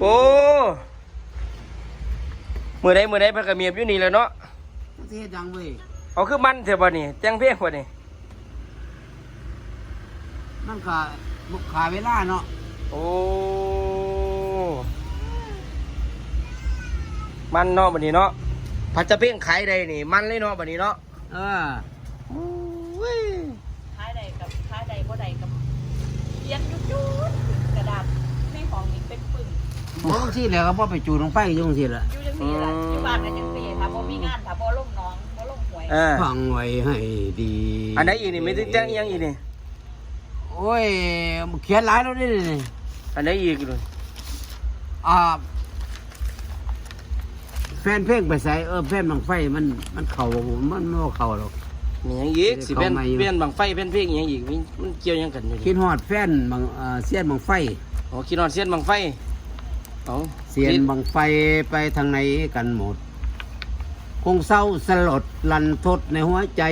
โอ้มือใดมือใดเพิ่นก็เมียบอยู่นี่แหล้วเนาะประเทศดังเว้ยเอาคือมันเถอะบ่นี่แจ้งเพียงบ่นี่มันก็บุกขาเวลาเนาะโอ้มันเนาะบัดนี้เนาะพัดจะเพ่งขายใดนี่ มันเลยเนาะบัดนี้เนาะเออโอ้ย ท้ายใดกับท้ายใดบ่ใดกับเขียนยุดยุดกระดาษในห้องนี้เป็นปึ่ งบ่สิแล้วก็บ่ไปจูดลงไฟอยู่จังซี่ล่ะอยู่จังซี่ล่ะอยู่บ้านกันจังซี่ถ้าบ่มีงานถ้าบ่ลงหน้องบ่ลงหวยอ่าฟังไว้ให้ดีอันไหนอีกนี่ไม่ได้แจ้งอีหยังอีกนี่โอ้ยเขียนหลายแล้วนี่นี่อันไหนอีกเลยอ่าแฟนเพลงไปใส่เออแฟนบังไฟมันมันเข้าบ่มันบ่เข้าหรอก มีหยังอีกสิเป็นเข้ามาอยู่ เปลี่ยนบังไฟเป็นเพลงอีหยังอีกมันมันเกี่ยวหยังกันอยู่คินี่ดฮอดแฟนบังเอ่อเสียนบังไฟ อ๋อคิดนอนเสียนบังไฟ เอาเสียนบังไฟไปทางไหนกันหมด คงเศร้าสลดลันทดในหัวใจ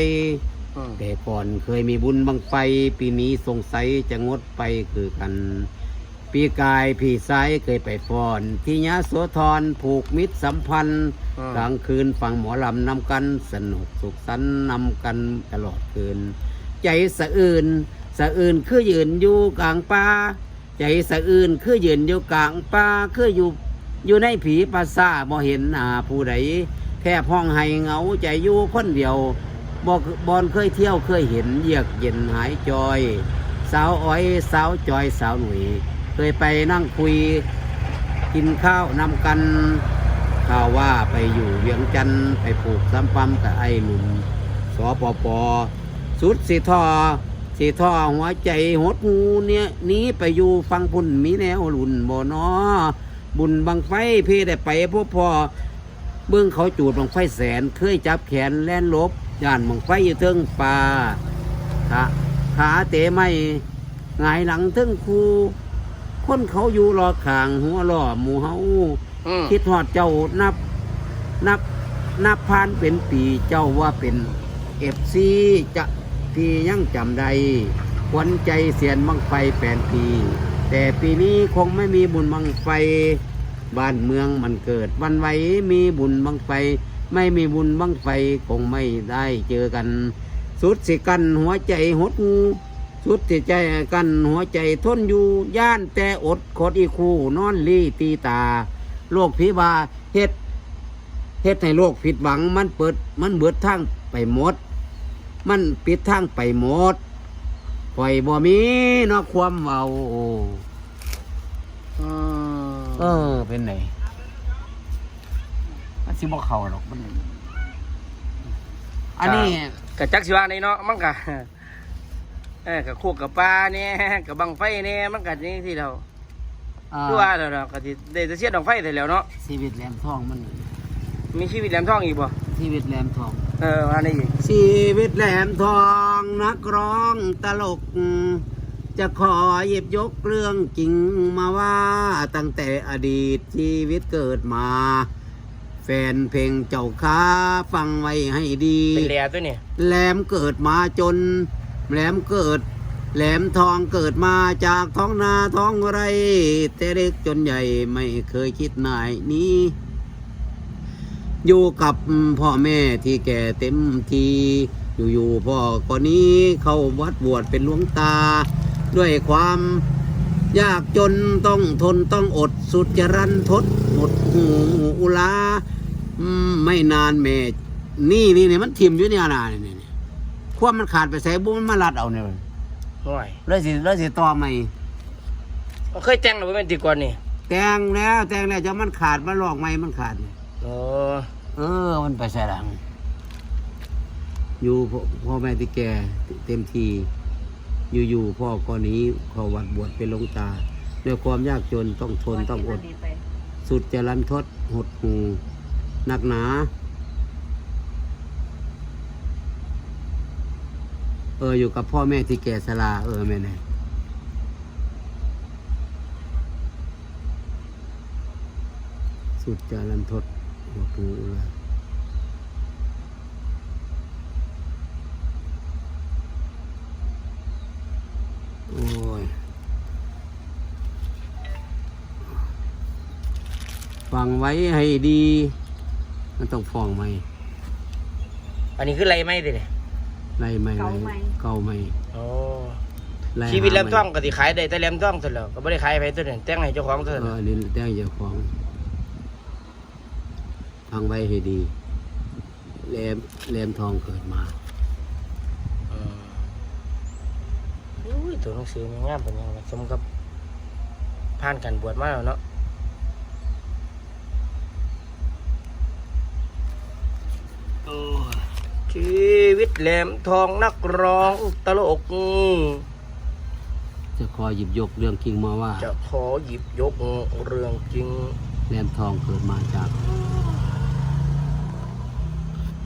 อืมแต่ก่อนเคยมีบุญบังไฟ ปีนี้สงสัยจะงดไปคือกัน ปีกายพี่สายเคยไปฟ้อน ที่ยะโสธรผูกมิตรสัมพันธ์ อืม กลางคืนฟังหมอลำนำกันสนุกสุขสันต์นำกันตลอดคืน ใจสะอื่น สะอื่นคือยืนอยู่กลางป่า ใจสะอื่นคือยืนอยู่กลางป่าคืออยู่อยู่ในผีปราสาบ่เห็นหน้าผู้ใดแค่พ้องให้เหงาใจอยู่คนเดียวบกบอนเคยเที่ยวเคยเห็นเยือกเย็นหายจอย สาวอ้อยสาวจอยสาวหนุ่ยเคยไปนั่งคุย กินข้าวนำกันข่าวว่าไปอยู่เวียงจันทน์ไปปลูกซ้ำปั๊มกับไอ้หนุ่มสปปสุดสีทอ สีทอหัวใจหดหูเนี่ยหนี้ไปอยู่ฟังพุ่นมีแนวหลุนบ่นอบุญบังไฟพี่ได้ไปพบพ่อเบื้องเขาจูดบังไฟแสน เคยจับแขนแล่นลบย่านบังไฟอยู่เทิงป่าขาขาเตะไม่หงายหลังเทิงคูคนเขาอยู่รอขางหัวล่อหมูเฮาอืมคิดฮอดเจ้านับนับนับผ่านเป็นปีเจ้าว่าเป็นเอฟซีจะ ที่ยังจำได้ขวัญใจเสียนบังไฟแปดปี แต่ปีนี้คงไม่มีบุญบังไฟ บ้านเมืองมันเกิด วันไหวมีบุญบังไฟ ไม่มีบุญบังไฟคงไม่ได้เจอกัน สุดสิกันหัวใจหดงูสุดสิใจกันหัวใจทนอยู่ ย่านแต่อดคดอีคู่นอนลีตีตา โลกผีบาเฮ็ดเฮ็ดให้โลกผิดหวังมันเปิดมันเบิดทางไปหมด มันปิดทางไปหมดปล่อยบ่มีเนอกความเมาอืมเออ เป็นไงมันสิบ่เข้าหรอกมันอันนี้กะจักสิว่าในเนาะมันกะเออกับคู่กับปลาเนี่ยกับบังไฟเนี่ยมันกะนี่ที่เราอ่าคือว่าแล้วเนาะก็สิได้จะเสียดบังไฟแต่แล้วเนาะชีวิตแหลมทองมัน มีชีวิตแหลมทองอีกบ่ชีวิตแหลมทอง เอออันนี้อีก ชีวิตแหลมทองนักร้องตลก จะขอหยิบยกเรื่องจริงมาว่าตั้งแต่อดีตชีวิตเกิดมา แฟนเพลงเจ้าค้าฟังไว้ให้ดีเป็นแหล่ตัวนี่แหลมเกิดมาจน แหลมเกิด แหลมทองเกิดมาจากท้องนาท้องไร แต่เล็กจนใหญ่ไม่เคยคิดนายนี้ อยู่กับพ่อแม่ที่แก่เต็มทีอยู่ๆพ่อก็นี้เข้าวัดบวชเป็นหลวงตา ด้วยความยากจนต้องทนต้องอดสุดจะรันทดหมดหูอุลาไม่นานแม่นี่นี่นี่มันทิมอยู่เนี่ยนะนี่นี่นี่ควมันขาดไปใส่บุ้มันมาลัดเอาเนี่ยห่วยเลยสิเลยสิต่อใหม่เคยแต่งหรือว่ตีก่อนนี่แต่งแล้วแต่งแล้วจะมันขาดมาลอกใหมมันขาดเนี่ย โอ้เออ มันไปใส่หลัง อยู่พ่อพ่อแม่ที่แก่เต็มทีอยู่ๆพ่อก็หนี้เขาวัดบวชเป็นหลวงตา ด้วยความยากจนต้องทนต้องอด สุดจะรันทดหดหูหนักหนา เอออยู่กับพ่อแม่ที่แก่ชราเออแม่เนี่ยสุดจะรันทด หดหูเลยโอ้ยฟังไว้ให้ดี มันต้องฟ้องไหมอันนี้คือไรไหมดิเนี่ยไรไหมไรเก่าไหมโอ้ไรชีวิตแหลมหาท่องไหก็สิขายได้แต่แหลมท่องสุดแล้วก็ไม่ได้ขายไปตัวนึงแต่งให้เจ้าของตัวเอนึองอันนี้แจ้งเจ้าของ ฟังไว้ให้ดีแหลมแหลมทองเกิดมาอุ้ยตัวหนังสือมันงามเป็นยังไงสมกับผ่านการบวชมาแล้วเนาะโอ้ยชีวิตแหลมทองนักร้องตลกจะขอหยิบยกเรื่องคิงมาว่าจะขอหยิบยกเรื่องจริง แหลมทองเกิดมาจาก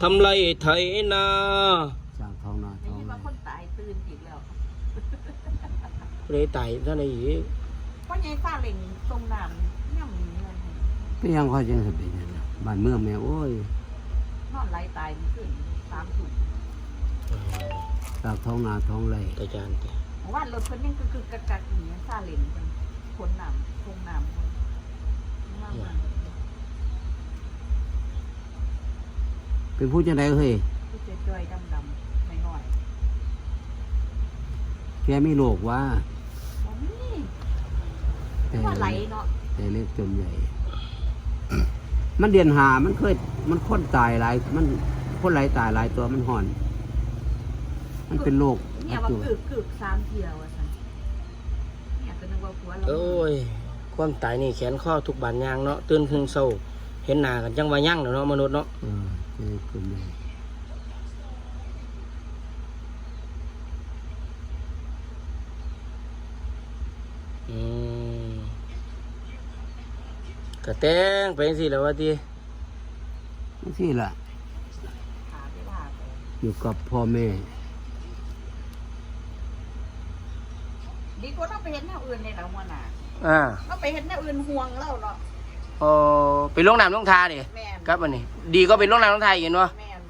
ทำไรไถนาจากท้องนาได้ท้องยินไร่ว่าคนตายตื่นอีกแล้วเลยไต่ท่านไอ้อีกเพราะยายฟ้าเล่งตรงน้ำย่ำเงินไม่ยังค่อยจังสิเป็นอย่างนั้นบ้านเมืองแม่โอ้ยนอนไหลตายมันขึ้นสามถุงจากท้องนาท้องไร่ตาจานติว่ารถเพิ่นยังคือคือกักกักอย่างเงี้ยซาเล่งกันคนน้ำทงน้ำคนมากมาย เป็นผู้จังไดเฮ้ยคือจะจอยดำดำหน่อยแกมีโรคว่าๆบ่มีแต่ว่าไหลเนาะแต่เล็กจนใหญ่ มันเดียนหามันเคย มันคนตายหลาย มันคนหลายตายหลายตัวมันห่อน มันเป็นโรคเนี่ยว่ากึกกึกสามเที่ยวอะสันเนี่ยก็นึกว่าผัวเราโอ้ย ความตายนี่แขนข้อทุกบานยางเนาะตื่นขึ้นเศร้า เห็นหน้ากันจังว่ายั่งเนาะมนุษย์เนาะ เออ เล็กจนใหญ่อืมกระแตงไปสิแล้วว่าทีไม่ใช่ล่ะขาเวลาไปอยู่กับพ่อแม่ ดีกว่าเราไปเห็นแนวอื่นในเรามัวหนาอ่า เราไปเห็นแนวอื่นห่วงเราเนาะ โอ้ไปลงน้ำลงทาดิแม่นครับอันนี้ดีก็ไปลงน้ำลงทาอีกเห็นวะแม่น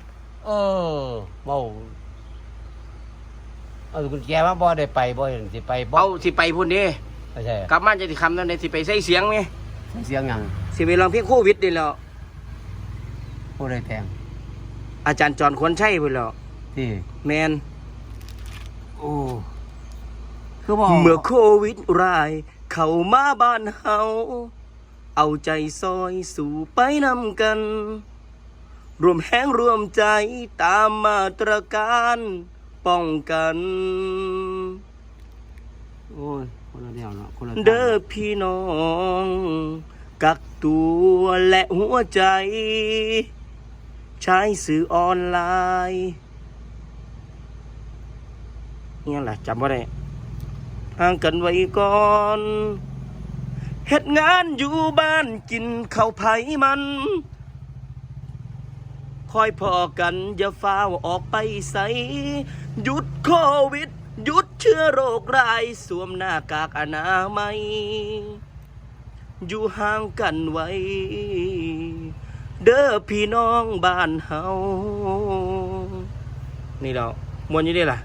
เออเบาเอากุญแจมาบ่ได้ไปบ่เห็นสิไปบ่เอาสิไปพุ่นดิไม่ใช่กลับมาจะสิคำตอนไหนสิไปใส่เสียงไหมเสียงหยังสิไปลองเพียงโควิดนี่แหล้วผู้ใดแทงอาจารย์จอนควรใช่พุ่นแล้วที่แมนโอ้คือบ่เมื่อโควิดราย เข้ามาบ้านเฮา เอาใจซอยสู่ไปนำกัน รวมแห้งรวมใจตามมาตรการป้องกัน โอ้ย คนละแนวเนาะคนละทางเด้อพี่น้อง กักตัวและหัวใจ ใช้สื่อออนไลน์เนี่ยแหละจำว่าได้ห่างกันไว้ก่อน เฮ็ดงานอยู่บ้านกินข้าวไผ่มัน คอยพอกันอย่าฟ้าวออกไปใสหยุดโควิดหยุดเชื้อโรคร้ายสวมหน้ากากอนามัย อยู่ห่างกันไว้ เด้อพี่น้องบ้านเฮานี่เรามวนอยู่ได้ล่ะ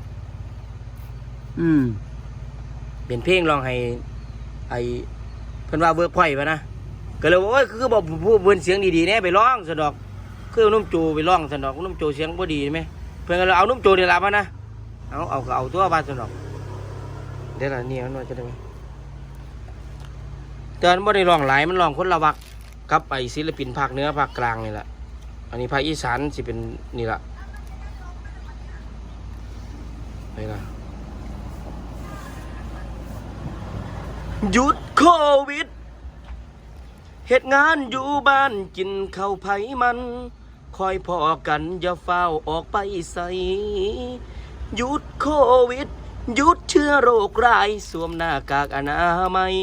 อืม เป็นเพลงลองให้ไอ เพิ่นว่าเวิร์กพอยต์ปะนะก็เลยว่าโอ้ยคือบอกผู้เพิ่นเสียงดีๆแน่ไปร้องสนดอก คือเอานุ่มโจไปร้องสนดอกนุ่มโจเสียงบ่ดีไหมเพิ่นก็เลยเอานุ่มโจเดี๋ยวลามานะเอาเอาก็เอาตัวบ้านสนดอกเดี๋ยวละนี่มันว่าจะได้ไหมแต่มันบ่ได้ร้องหลายมันร้องคนละวักกับไอศิลปินภาคเหนือภาคกลางนี่แหละอันนี้ภาคอีสานสิเป็นนี่ละไปละหยุด วิดเหตุงานอยู่บ้านกินข้าวไผ่มัน คอยพอกันอย่าเฝ้าออกไปใส่หยุดโควิดหยุดเชื้อโรคร้ายสวมหน้ากากอนามัย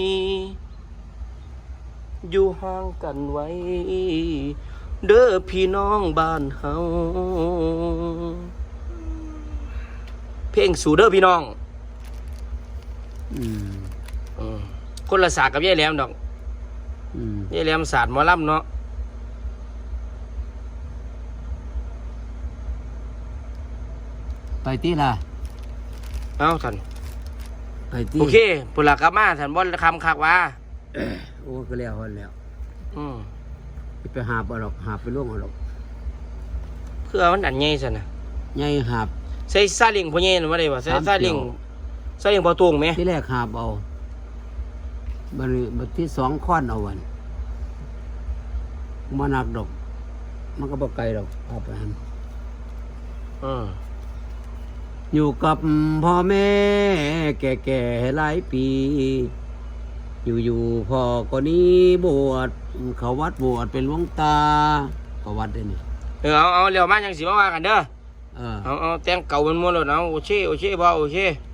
อยู่ห่างกันไว้ เด้อพี่น้องบ้านเฮาเพลงสู่เด้อพี่น้อง อืม คนละศาสตร์กับยายแหลมดอกอืมยายแหลมศาสตร์หมอลำเนาะไปที่ล่ะเอ้าท่านไปที่โอเคปุนละกลับมาท่านบอลคำคักว่าโอ้ก็แล้วฮอนแล้ว อืมไปหาบเอาดอกหาบไปล่วงเอาดอกเพื่อมันอันใหญ่ซั่นน่ะใหญ่หาบใส่ซาเล้งพ่อใหญ่น่ะบ่ได้บ่ใส่สามซาเล้งเกี่ยวซาเล้งบ่ตรงแหมที่แรกหาบเอา บัดนี้บัดที่สองค้อนเอาวันมานักดอก มันก็บ่ไกลดอกเอาไปหันอืมอยู่กับพ่อแม่ แก่ๆหลายปี อยู่ๆพ่อก็นี้บวชเขาวัดบวชเป็นหลวงตาก็วัดได้นี่เออเอาเอาเร็วมาจังสิมาว่ากันเด้อเออเอาเอาแต่งเก่ามันม่วนแล้วเอาโอเคโอเคบ่โอเคเ